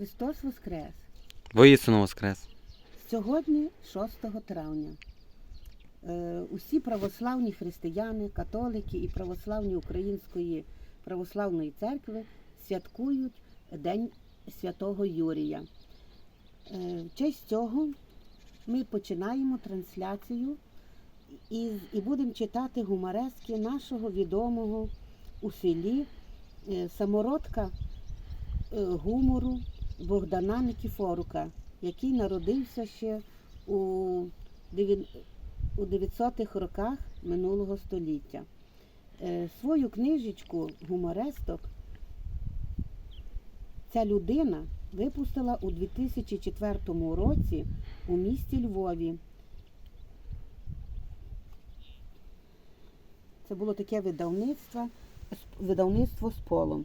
Христос Воскрес! Воістину воскрес. Сьогодні 6 травня. Е, Усі православні християни, католики і православні Української православної церкви святкують День Святого Юрія. Е, В честь цього ми починаємо трансляцію і, і будемо читати гуморески нашого відомого у селі е, самородка гумору Богдана Никіфорука, який народився ще у 900-х роках минулого століття. Е, Свою книжечку гуморесток ця людина випустила у 2004 році у місті Львові. Це було таке видавництво, видавництво з полом.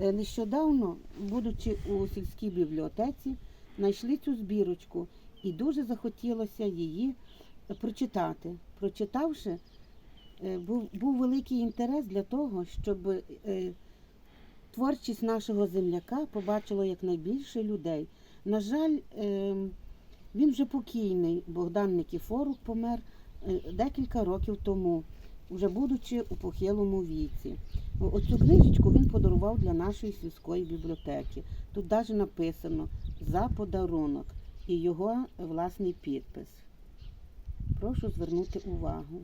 Е, Нещодавно, будучи у сільській бібліотеці, знайшли цю збірочку і дуже захотілося її прочитати. Прочитавши, е, був, був великий інтерес для того, щоб е, творчість нашого земляка побачило якнайбільше людей. На жаль, е, він вже покійний, Богдан Никіфорук помер декілька років тому, вже будучи у похилому віці. Оцю книжечку він подарував для нашої сільської бібліотеки. Тут навіть написано за подарунок і його власний підпис. Прошу звернути увагу.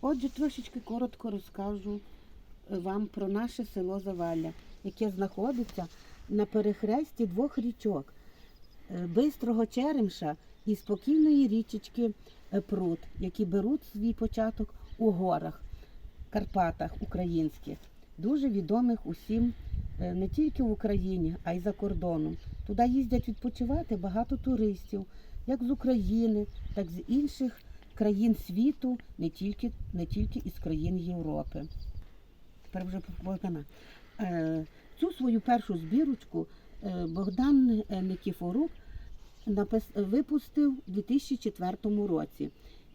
Отже, трошечки коротко розкажу е, вам про наше село Завалля, яке знаходиться на перехресті двох річок е, Бистрого Черемша і спокійної річечки е, Прут, які беруть свій початок у горах, Карпатах українських, дуже відомих усім е, не тільки в Україні, а й за кордоном. Туди їздять відпочивати багато туристів, як з України, так і з інших країн світу, не тільки, не тільки із країн Європи. Тепер вже. Е, Цю свою першу збірочку е, Богдан е, Никіфорук напис- випустив у 2004 році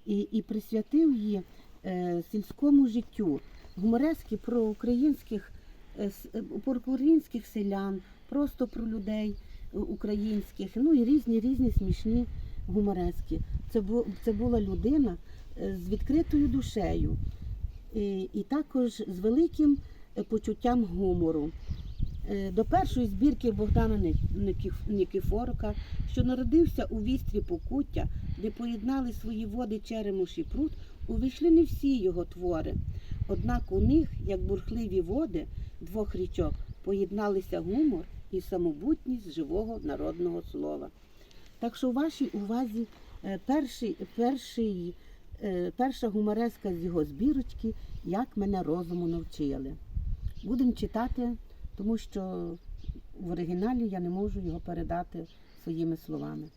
і, і присвятив її е, сільському життю. Гуморески про українських, е, е, про українських селян, просто про людей е, українських, ну і різні різні смішні гуморески. Це, це була людина е, з відкритою душею і, і також з великим е, почуттям гумору. Е, До першої збірки Богдана Никифорука, що народився у вістрі Покуття, де поєднали свої води Черемуш і пруд, увійшли не всі його твори. Однак у них, як бурхливі води двох річок, поєдналися гумор і самобутність живого народного слова. Так що у вашій увазі е, перший, перший, е, перша гумореска з його збірочки Як мене розуму навчили. Будемо читати, тому що в оригіналі я не можу його передати своїми словами.